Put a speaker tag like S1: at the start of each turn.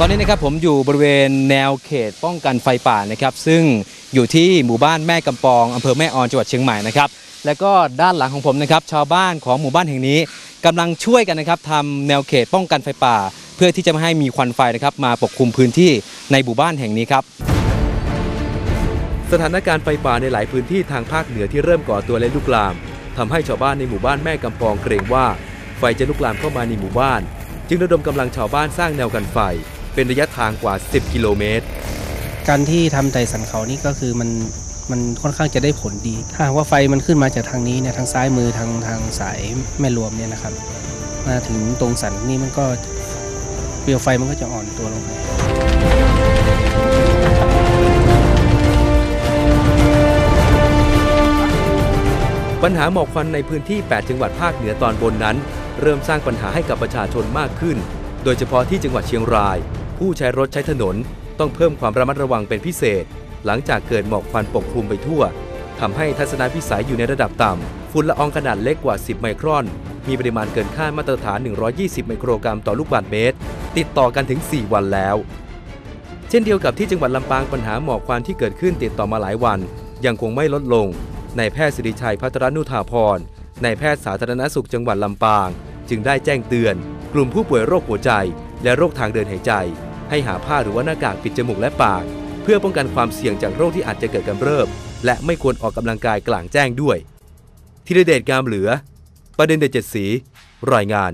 S1: ตอนนี้นะครับผมอยู่บริเวณแนวเขตป้องกันไฟป่านะครับซึ่งอยู่ที่หมู่บ้านแม่กำปองอำเภอแม่ออนจังหวัดเชียงใหม่นะครับและก็ด้านหลังของผมนะครับชาวบ้านของหมู่บ้านแห่งนี้กำลังช่วยกันนะครับทำแนวเขตป้องกันไฟป่า เพื่อที่จะไม่ให้มีควันไฟนะครับมาปกคลุมพื้นที่ในหมู่บ้านแห่งนี้ครับสถานการณ์ไฟป่าในหลายพื้นที่ทางภาคเหนือที่เริ่มก่อตัวและลุกลามทำให้ชาวบ้านในหมู่บ้านแม่กำปองเกรงว่า ไฟจะลุกลามเข้ามาในหมู่บ้าน จึงระดมกำลังชาวบ้านสร้างแนวกันไฟ เป็นระยะทางกว่า 10 กิโลเมตร
S2: การที่ทำไต่สันเขานี่ก็คือมันมันค่อนข้างจะได้ผลดี ถ้าหากว่าไฟมันขึ้นมาจากทางนี้เนี่ยทางซ้ายมือทางทางสายแม่รวมเนี่ยนะครับ มาถึงตรงสันนี่มันก็เปลวไฟมันก็จะอ่อนตัวลงไป
S1: ปัญหาหมอกควันในพื้นที่ 8 จังหวัดภาคเหนือตอนบนนั้น เริ่มสร้างปัญหาให้กับประชาชนมากขึ้น โดยเฉพาะที่จังหวัดเชียงราย ผู้ใช้รถใช้ถนนต้องเพิ่มความระมัดระวังเป็นพิเศษ หลังจากเกิดหมอกควันปกคลุมไปทั่วทำให้ทัศนวิสัยอยู่ในระดับต่ำฝุ่นละอองขนาดเล็กกว่า 10 ไมครอน มีปริมาณเกินค่ามาตรฐาน 120 ไมโครกรัมต่อลูกบาศก์เมตร ติดต่อกันถึง 4 วันแล้ว เช่นเดียวกับที่จังหวัดลำปางปัญหาหมอกควันที่เกิดขึ้นติดต่อมาหลายวัน ยังคงไม่ลดลงนายแพทย์สิริชัยพัทรนุธาพรนายแพทย์สาธารณสุขจังหวัดลำปาง จึงได้แจ้งเตือน กลุ่มผู้ป่วยโรคหัวใจ และโรคทางเดินหายใจ ให้หาผ้าหรือว่าหน้ากากปิดจมูกและปาก เพื่อป้องกันความเสี่ยงจากโรคที่อาจจะเกิดกำเริบ และไม่ควรออกกำลังกายกลางแจ้งด้วยธีรเดชกามเหลือ ประเด็นเด็ดเจ็ดสี รายงาน